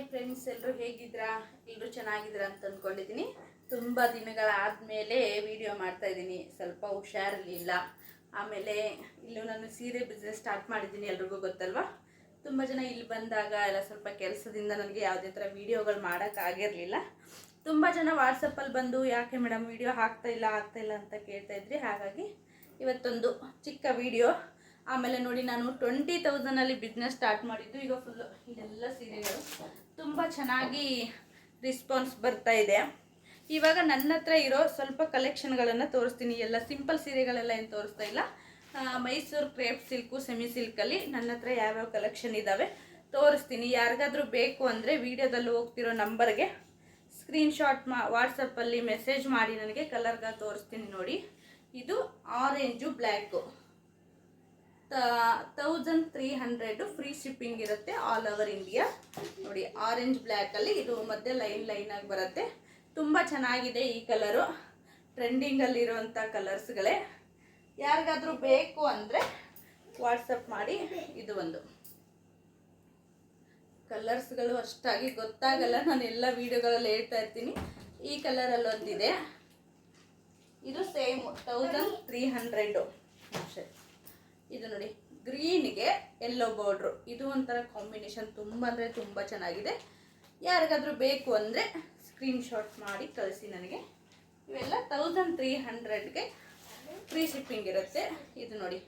Hi friends ಎಲ್ಲರೂ ಹೇಗಿದ್ದೀರಾ? ಎಲ್ಲರೂ ಚೆನ್ನಾಗಿದ್ದೀರಾ ಅಂತ ಅಂದ್ಕೊಂಡಿದ್ದೀನಿ ತುಂಬ ದಿನಗಳಾದಮೇಲೆ ವಿಡಿಯೋ ಮಾಡ್ತಾ ಇದ್ದೀನಿ. ಸ್ವಲ್ಪ ಹುಷಾರಿರಲಿಲ್ಲ. ಆಮೇಲೆ ಇಲ್ಲೂ ನಾನು ಸೀರೆ ಬಿಸ್ನೆಸ್ ಸ್ಟಾರ್ಟ್ ಮಾಡಿದ್ದೀನಿ ಎಲ್ರಿಗೂ ಗೊತ್ತಲ್ವಾ? ತುಂಬ ಜನ ಇಲ್ಲಿ ಬಂದಾಗ ಎಲ್ಲ ಸ್ವಲ್ಪ ಕೆಲಸದಿಂದ ನನಗೆ ಯಾವುದೇ ಥರ ವೀಡಿಯೋಗಳು ಮಾಡೋಕ್ಕಾಗಿರಲಿಲ್ಲ ತುಂಬ ಜನ ವಾಟ್ಸಪ್ಪಲ್ಲಿ ಬಂದು, ಯಾಕೆ ಮೇಡಮ್ ವೀಡಿಯೋ ಹಾಕ್ತಾ ಇಲ್ಲ ಆಗ್ತಾ ಇಲ್ಲ ಅಂತ ಕೇಳ್ತಾ ಇದ್ರಿ. ಹಾಗಾಗಿ ಇವತ್ತೊಂದು ಚಿಕ್ಕ ವಿಡಿಯೋ ಆಮೇಲೆ ನೋಡಿ, ನಾನು ಟ್ವೆಂಟಿ ತೌಸಂಡಲ್ಲಿ ಬಿಸ್ನೆಸ್ ಸ್ಟಾರ್ಟ್ ಮಾಡಿದ್ದು. ಈಗ ಫುಲ್ಲು ಇದೆಲ್ಲ ಸೀರೆಗಳು. ತುಂಬ ಚೆನ್ನಾಗಿ ರಿಸ್ಪಾನ್ಸ್ ಬರ್ತಾ ಇದೆ. ಇವಾಗ ನನ್ನ ಹತ್ರ ಇರೋ ಸ್ವಲ್ಪ ಕಲೆಕ್ಷನ್ಗಳನ್ನು ತೋರಿಸ್ತೀನಿ. ಎಲ್ಲ ಸಿಂಪಲ್ ಸೀರೆಗಳೆಲ್ಲ ಏನು ತೋರಿಸ್ತಾ ಇಲ್ಲ. ಮೈಸೂರು ಕ್ರೇಪ್ ಸಿಲ್ಕು ಸೆಮಿ ಸಿಲ್ಕಲ್ಲಿ ನನ್ನ ಹತ್ರ ಯಾವ್ಯಾವ ಕಲೆಕ್ಷನ್ ಇದ್ದಾವೆ ತೋರಿಸ್ತೀನಿ. ಯಾರಿಗಾದರೂ ಬೇಕು ಅಂದರೆ ವಿಡಿಯೋದಲ್ಲಿ ಹೋಗ್ತಿರೋ ನಂಬರ್ಗೆ ಸ್ಕ್ರೀನ್ಶಾಟ್ ಮಾ ವಾಟ್ಸಪ್ಪಲ್ಲಿ ಮೆಸೇಜ್ ಮಾಡಿ. ನನಗೆ ಕಲರ್ಗ ತೋರಿಸ್ತೀನಿ ನೋಡಿ. ಇದು orange black thousand three hundred free shipping ಇರುತ್ತೆ ಆಲ್ ಓವರ್ ಇಂಡಿಯಾ ನೋಡಿ ಆರೆಂಜ್ ಬ್ಲ್ಯಾಕಲ್ಲಿ ಇದು ಮಧ್ಯೆ ಲೈನ್ ಲೈನ್ ಆಗಿ ಬರುತ್ತೆ. ತುಂಬ ಚೆನ್ನಾಗಿದೆ ಈ ಕಲರು ಟ್ರೆಂಡಿಂಗಲ್ಲಿರುವಂಥ ಕಲರ್ಸ್ಗಳೇ ಯಾರಿಗಾದರೂ ಬೇಕು ಅಂದರೆ ವಾಟ್ಸಪ್ ಮಾಡಿ, ಇದು ಒಂದು. ಕಲರ್ಸ್ಗಳು ಅಷ್ಟಾಗಿ ಗೊತ್ತಾಗಲ್ಲ, ನಾನು ಎಲ್ಲ ವಿಡಿಯೋಗಳಲ್ಲಿ ಹೇಳ್ತಾ ಇರ್ತೀನಿ. ಈ ಕಲರಲ್ಲಿ ಒಂದಿದೆ ಇದು ಸೇಮ್ ತೌಸಂಡ್ ತ್ರೀ ಹಂಡ್ರೆಡು. ಅಷ್ಟೇ ಇದು ನೋಡಿ, ಗ್ರೀನ್ಗೆ ಎಲ್ಲೋ ಬಾರ್ಡ್ರು ಇದು ಒಂಥರ ಕಾಂಬಿನೇಷನ್ ತುಂಬ ಅಂದರೆ ತುಂಬ ಚೆನ್ನಾಗಿದೆ. ಯಾರಿಗಾದರೂ ಬೇಕು ಅಂದರೆ ಸ್ಕ್ರೀನ್ಶಾಟ್ ಮಾಡಿ ಕಳಿಸಿ ನನಗೆ. ಇವೆಲ್ಲ ತೌಸಂಡ್ ತ್ರೀ ಹಂಡ್ರೆಡ್ಗೆ ಫ್ರೀ ಶಿಪ್ಪಿಂಗ್ ಇರುತ್ತೆ. ಇದು ನೋಡಿ,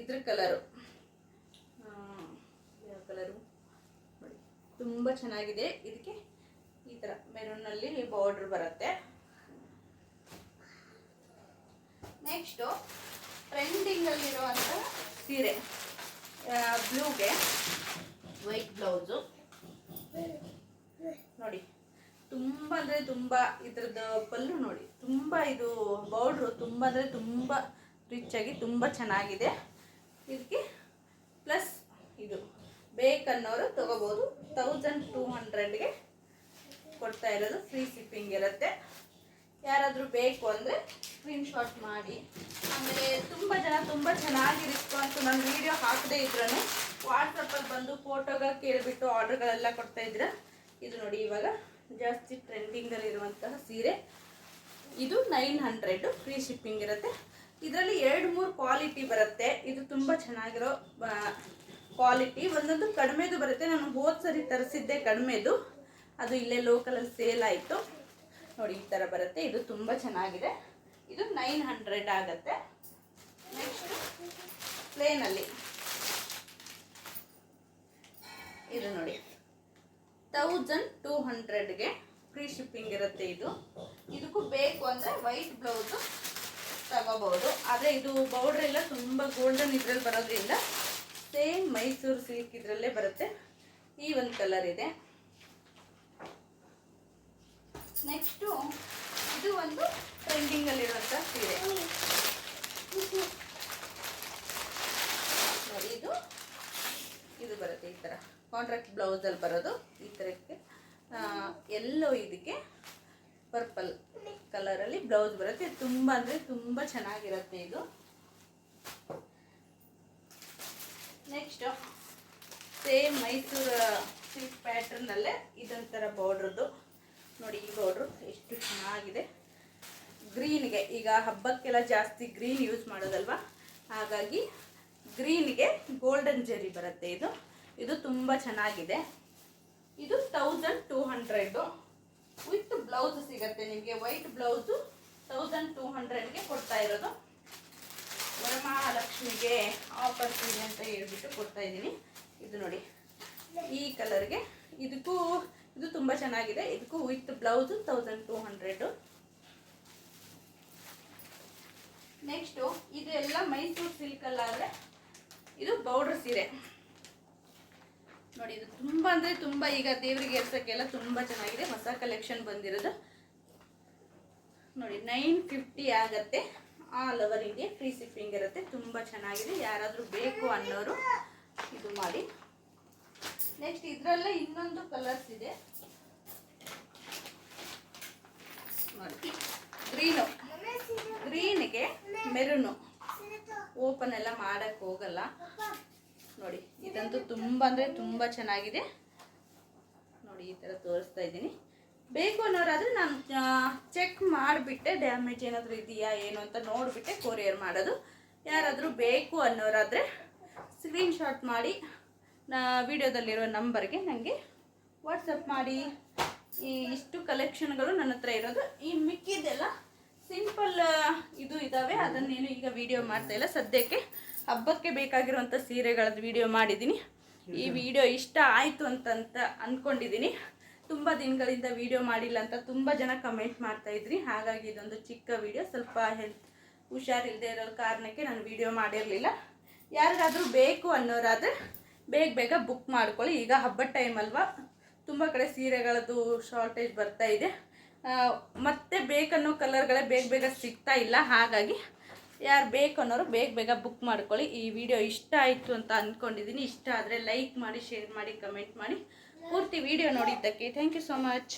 ಇದ್ರ ಕಲರು ಯಾವ ಕಲರು ತುಂಬ ಚೆನ್ನಾಗಿದೆ. ಇದಕ್ಕೆ ಈ ಥರ ಮೆರೂನಲ್ಲಿ ಬಾರ್ಡ್ರ್ ಬರುತ್ತೆ. ನೆಕ್ಸ್ಟು ಟ್ರೆಂಡಿಂಗಲ್ಲಿರುವಂಥ ಸೀರೆ. ಬ್ಲೂಗೆ. White blouse. ನೋಡಿ ತುಂಬ ಅಂದರೆ ತುಂಬ ಇದ್ರದ್ದು ಪಲ್ಲು ನೋಡಿ ತುಂಬ ಇದು ಬೌಡ್ರು ತುಂಬ ಅಂದರೆ ತುಂಬ ರಿಚ್ ಆಗಿ ತುಂಬ ಚೆನ್ನಾಗಿದೆ. ಇದಕ್ಕೆ ಪ್ಲಸ್ ಇದು ಬೇಕನ್ನೋರು ತಗೋಬೋದು. ತೌಸಂಡ್ ಟೂ ಹಂಡ್ರೆಡ್ಗೆ ಕೊಡ್ತಾ ಇರೋದು ಫ್ರೀ ಶಿಪ್ಪಿಂಗ್ ಇರುತ್ತೆ. ಯಾರಾದರೂ ಬೇಕು ಅಂದರೆ ಸ್ಕ್ರೀನ್ಶಾಟ್ ಮಾಡಿ. ಆಮೇಲೆ ತುಂಬ ಜನ ತುಂಬ ಚೆನ್ನಾಗಿ ರಿಸ್ಪಾನ್ಸ್ ನಾನು ವೀಡಿಯೋ ಹಾಕದೇ ಇದ್ರೂ ವಾಟ್ಸಪ್ಪಲ್ಲಿ ಬಂದು ಫೋಟೋಗಳು ಕೇಳಿಬಿಟ್ಟು ಆರ್ಡ್ರ್ಗಳೆಲ್ಲ ಕೊಡ್ತಾ ಇದ್ರ ಇದು ನೋಡಿ ಇವಾಗ ಜಾಸ್ತಿ ಟ್ರೆಂಡಿಂಗಲ್ಲಿರುವಂತಹ ಸೀರೆ. ಇದು ನೈನ್ ಹಂಡ್ರೆಡ್ ಫ್ರೀ ಶಿಪ್ಪಿಂಗ್ ಇರುತ್ತೆ. ಇದರಲ್ಲಿ ಎರಡು ಮೂರು ಕ್ವಾಲಿಟಿ ಬರುತ್ತೆ. ಇದು ತುಂಬ ಚೆನ್ನಾಗಿರೋ ಕ್ವಾಲಿಟಿ ಒಂದೊಂದು ಕಡಿಮೆದು ಬರುತ್ತೆ. ನಾನು ಹೋದ ಸರಿ ತರಿಸಿದ್ದೆ ಕಡಿಮೆದು. ಅದು ಇಲ್ಲೇ ಲೋಕಲಲ್ಲಿ ಸೇಲ್ ಆಯಿತು. ನೋಡಿ ಈ ಥರ ಬರುತ್ತೆ. ಇದು ತುಂಬ ಚೆನ್ನಾಗಿದೆ. ಇದು ನೈನ್ ಹಂಡ್ರೆಡ್ ಆಗುತ್ತೆ. ನೆಕ್ಸ್ಟ್ ಪ್ಲೇನಲ್ಲಿ ಇದು ನೋಡಿ. ತೌಸಂಡ್ ಟೂ ಹಂಡ್ರೆಡ್ಗೆ ಫ್ರೀ ಶಿಪ್ಪಿಂಗ್ ಇರುತ್ತೆ ಇದು. ಇದಕ್ಕೂ ಬೇಕು ಅಂದರೆ ವೈಟ್ ಬ್ಲೌಸು ತಗೋಬಹುದು. ಆದರೆ ಇದು ಬೌಡ್ರ್ ಎಲ್ಲ ತುಂಬ ಗೋಲ್ಡನ್ ಇದ್ರಲ್ಲಿ ಬರೋದ್ರಿಂದ ಸೇಮ್ ಮೈಸೂರು ಸಿಲ್ಕ್ ಇದರಲ್ಲೇ ಬರುತ್ತೆ. ಈ ಒಂದು ಕಲರ್ ಇದೆ. ನೆಕ್ಸ್ಟು ಇದು ಒಂದು ಟ್ರೆಂಡಿಂಗಲ್ಲಿರುವಂಥ ಸೀರೆ. ಇದು ಇದು ಬರುತ್ತೆ ಈ ಥರ ಕಾಂಟ್ರಾಕ್ಟ್ ಬ್ಲೌಸಲ್ಲಿ ಬರೋದು ಈ ಥರಕ್ಕೆ ಎಲ್ಲೋ ಇದಕ್ಕೆ ಪರ್ಪಲ್ ಕಲರಲ್ಲಿ ಬ್ಲೌಸ್ ಬರುತ್ತೆ. ತುಂಬ ಅಂದರೆ ತುಂಬ ಚೆನ್ನಾಗಿರುತ್ತೆ ಇದು. ನೆಕ್ಸ್ಟು ಸೇಮ್ ಮೈಸೂರು ಸಿಲ್ಕ್ ಪ್ಯಾಟ್ರನ್ನಲ್ಲೇ ಇದೊಂಥರ ಬಾರ್ಡ್ರದ್ದು ನೋಡಿ ಈ ಬಾರ್ಡ್ರು ಎಷ್ಟು ಚೆನ್ನಾಗಿದೆ ಗ್ರೀನ್ಗೆ ಈಗ ಹಬ್ಬಕ್ಕೆಲ್ಲ ಜಾಸ್ತಿ ಗ್ರೀನ್ ಯೂಸ್ ಮಾಡೋದಲ್ವಾ? ಹಾಗಾಗಿ ಗ್ರೀನ್ಗೆ ಗೋಲ್ಡನ್ ಜೆರಿ ಬರುತ್ತೆ ಇದು. ಇದು ತುಂಬ ಚೆನ್ನಾಗಿದೆ. ಇದು thousand two hundred with blouse ಸಿಗುತ್ತೆ ನಿಮಗೆ. ವೈಟ್ ಬ್ಲೌಸು ತೌಸಂಡ್ ಟೂ ಹಂಡ್ರೆಡ್ಗೆ ಕೊಡ್ತಾ ಇರೋದು. ವರಮಹಾಲಕ್ಷ್ಮಿಗೆ ಆಫರ್ಸ್ ಇದೆ ಅಂತ ಹೇಳ್ಬಿಟ್ಟು ಕೊಡ್ತಾ ಇದ್ದೀನಿ. ಇದು ನೋಡಿ. ಈ ಕಲರ್ಗೆ ಇದಕ್ಕೂ, ಇದು ತುಂಬ ಚೆನ್ನಾಗಿದೆ. ಇದಕ್ಕೂ with blouse thousand two hundred next ಇದೆಲ್ಲ ಮೈಸೂರು ಸಿಲ್ಕಲ್ಲಾದರೆ ಇದು ಪೌಡರ್ ಸೀರೆ. ನೋಡಿ, ಇದು ತುಂಬ ಅಂದರೆ ತುಂಬ ಈಗ ದೇವರಿಗೆ ಏರ್ಸೋಕ್ಕೆಲ್ಲ ತುಂಬ ಚೆನ್ನಾಗಿದೆ. ಹೊಸ ಕಲೆಕ್ಷನ್ ಬಂದಿರೋದು. ನೋಡಿ ನೈನ್ ಫಿಫ್ಟಿ ಆಗತ್ತೆ. All over India free shipping ಇರುತ್ತೆ. ತುಂಬ ಚೆನ್ನಾಗಿದೆ. ಯಾರಾದರೂ ಬೇಕು ಅನ್ನೋರು ಇದು ಮಾಡಿ. ನೆಕ್ಸ್ಟ್ ಇದರಲ್ಲೇ ಇನ್ನೊಂದು ಕಲರ್ಸ್ ಇದೆ. ನೋಡಿ ಗ್ರೀನು ಗ್ರೀನ್ಗೆ ಮೆರುನು. ಓಪನ್ ಎಲ್ಲ ಮಾಡೋಕ್ಕೆ ಹೋಗಲ್ಲ. ನೋಡಿ, ಇದಂತೂ ತುಂಬ ಅಂದರೆ ತುಂಬ ಚೆನ್ನಾಗಿದೆ. ನೋಡಿ, ಈ ಥರ ತೋರಿಸ್ತಾ ಇದ್ದೀನಿ. ಬೇಕು ಅನ್ನೋರಾದರೆ ನಾನು ಚೆಕ್ ಮಾಡಿಬಿಟ್ಟೆ ಡ್ಯಾಮೇಜ್ ಏನಾದರೂ ಇದೆಯಾ, ಏನು ಅಂತ ನೋಡಿಬಿಟ್ಟೆ ಕೊರಿಯರ್ ಮಾಡೋದು. ಯಾರಾದರೂ ಬೇಕು ಅನ್ನೋರಾದರೆ ಸ್ಕ್ರೀನ್ಶಾಟ್ ಮಾಡಿ, ನಾ ವಿಡಿಯೋದಲ್ಲಿರೋ ನಂಬರ್ಗೆ ನನಗೆ ವಾಟ್ಸಪ್ ಮಾಡಿ. ಈ ಇಷ್ಟು ಕಲೆಕ್ಷನ್ಗಳು ನನ್ನ ಹತ್ರ ಇರೋದು. ಈ ಮಿಕ್ಕಿದೆಲ್ಲ ಸಿಂಪಲ್ ಇದು ಇದ್ದಾವೆ ಅದನ್ನೇನು ಈಗ ವಿಡಿಯೋ ಮಾಡ್ತಾ ಇಲ್ಲ. ಸದ್ಯಕ್ಕೆ ಹಬ್ಬಕ್ಕೆ ಬೇಕಾಗಿರುವಂಥ ಸೀರೆಗಳದ್ದು ವಿಡಿಯೋ ಮಾಡಿದ್ದೀನಿ. ಈ ವಿಡಿಯೋ ಇಷ್ಟ ಆಯಿತು ಅಂತಂತ ಅಂದ್ಕೊಂಡಿದ್ದೀನಿ ತುಂಬ ದಿನಗಳಿಂದ ವಿಡಿಯೋ ಮಾಡಿಲ್ಲ ಅಂತ ತುಂಬ ಜನ ಕಮೆಂಟ್ ಮಾಡ್ತಾ ಇದ್ರಿ. ಹಾಗಾಗಿ ಇದೊಂದು ಚಿಕ್ಕ ವಿಡಿಯೋ ಸ್ವಲ್ಪ ಹೆಲ್ತ್ ಹುಷಾರಿಲ್ಲದೆ ಇರೋ ಕಾರಣಕ್ಕೆ ನಾನು ವಿಡಿಯೋ ಮಾಡಿರಲಿಲ್ಲ. ಯಾರಿಗಾದರೂ ಬೇಕು ಅನ್ನೋರಾದರೆ ಬೇಗ ಬೇಗ ಬುಕ್ ಮಾಡ್ಕೊಳ್ಳಿ. ಈಗ ಹಬ್ಬದ ಟೈಮ್ ಅಲ್ವಾ? ತುಂಬ ಕಡೆ ಸೀರೆಗಳದ್ದು ಶಾರ್ಟೇಜ್ ಬರ್ತಾ ಇದೆ. ಮತ್ತೆ ಬೇಕನ್ನೋ ಕಲರ್ಗಳೇ ಬೇಗ ಬೇಗ ಸಿಗ್ತಾ ಇಲ್ಲ. ಹಾಗಾಗಿ ಯಾರು ಬೇಕು ಅನ್ನೋರು ಬೇಗ ಬೇಗ ಬುಕ್ ಮಾಡ್ಕೊಳ್ಳಿ. ಈ ವಿಡಿಯೋ ಇಷ್ಟ ಆಯಿತು ಅಂತ ಅಂದ್ಕೊಂಡಿದ್ದೀನಿ ಇಷ್ಟ ಆದರೆ ಲೈಕ್ ಮಾಡಿ ಶೇರ್ ಮಾಡಿ ಕಮೆಂಟ್ ಮಾಡಿ. ಪೂರ್ತಿ ವಿಡಿಯೋ ನೋಡಿದ್ದಕ್ಕೆ ಥ್ಯಾಂಕ್ ಯು ಸೊ ಮಚ್